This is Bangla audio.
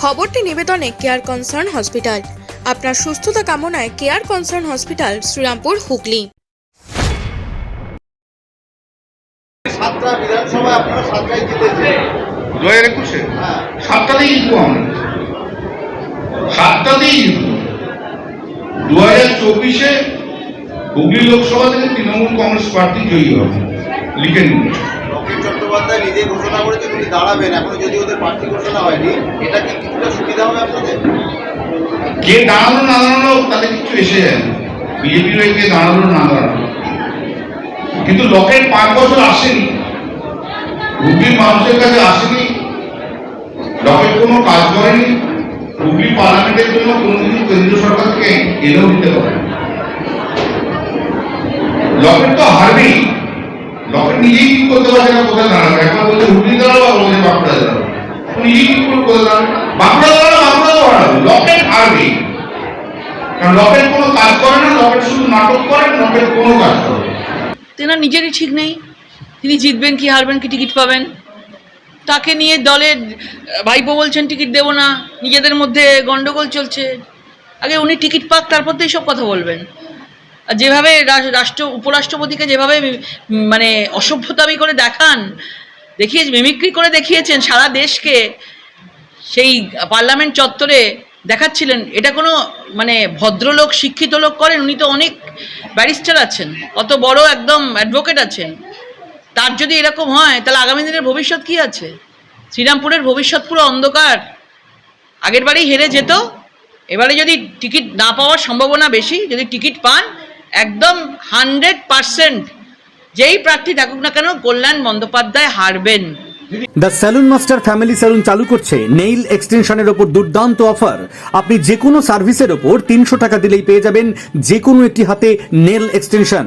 খবরটি নিবেদনে কেয়ার কনসার্ন হসপিটাল আপনার সুস্থতা কামনায় care concern hospital Serampore Hooghly. সাতটা বিধানসভায় আপনারা সাতটাই জিতেছেন দু হাজার একুশে? হ্যাঁ। সাতটাতেই জিতবো আমরা সাতটাতেই জিতবো দু হাজার চব্বিশে হুগলি লোকসভা থেকে তৃণমূল কংগ্রেস প্রার্থী জয়ী হবে। লিখে নিন। চট্টোপাধ্যায় নিজে ঘোষণা করেছেন উনি দাঁড়াবেন। এখনও যদি ওদের প্রার্থী ঘোষণা হয়নি, এটা কি কিছুটা সুবিধা হবে আপনাদের? কে দাঁড়াল না দাঁড়াল, তাতে কিছু এসে যায় বিজেপি কে দাঁড়াল না দাঁড়াল। কিন্তু লকেট পাঁচ বছর আসেনি। মানুষের কাছে আসেনি। লকেট কোনো কাজ করেনি। হুগলি পার্লামেন্টের জন্য কোনো কিছু কেন্দ্রীয় সরকার থেকে দিতে পারে তো হারবেই। লকেট নিজেই ঠিক করতে পারছে না, কোথায় দাঁড়াবে? একবার বলছে, হুগলি দাঁড়াবো আর বলছে, বাঁকুড়া দাঁড়াবো নিজেই ঠিক করে কোথায় দাঁড়াবে। বাঁকুড়া দাঁড়াবে বাঁকুড়া হারাবে। লকেট হারবেই কারণ লকেট কোনো কাজ করে না, লকেট শুধু নাটক করেন লকেট কোনো কাজ করে তেনার নিজেরই ঠিক নেই। তিনি জিতবেন কি, হারবেন কি, টিকিট পাবেন। তাকে নিয়ে দলের ভাইপো বলছেন, টিকিট দেবো না। নিজেদের মধ্যে গন্ডগোল চলছে। আগে উনি টিকিট পাক, তারপর তো এইসব কথা বলবেন। আর যেভাবে রাষ্ট্র, উপরাষ্ট্রপতিকে যেভাবে মানে অসভ্যতামি করে দেখান, দেখিয়ে মিমিক্রি করে দেখিয়েছেন সারা দেশকে, সেই পার্লামেন্ট চত্বরে দেখাচ্ছিলেন। এটা কোনো মানে ভদ্রলোক, শিক্ষিত লোক করেন, উনি তো অনেক ব্যারিস্টার আছেন কত বড় একদম অ্যাডভোকেট আছেন। তার যদি এরকম হয়, তাহলে আগামী দিনের ভবিষ্যৎ কি আছে? শ্রীরামপুরের ভবিষ্যৎ পুরো অন্ধকার। আগের বারেই হেরে যেত, এবারে যদি টিকিট না পাওয়ার সম্ভাবনা বেশি, যদি টিকিট পান একদম হান্ড্রেড পার্সেন্ট যেই প্রার্থী থাকুক না কেন Kalyan Bandyopadhyay হারবেন। The salon master family salon চালু করছে নেইল এক্সটেনশনের ওপর দুর্দান্ত অফার আপনি যে কোনো সার্ভিসের ওপর তিনশো টাকা দিলেই পেয়ে যাবেন যে কোনো একটি হাতে নেল এক্সটেনশন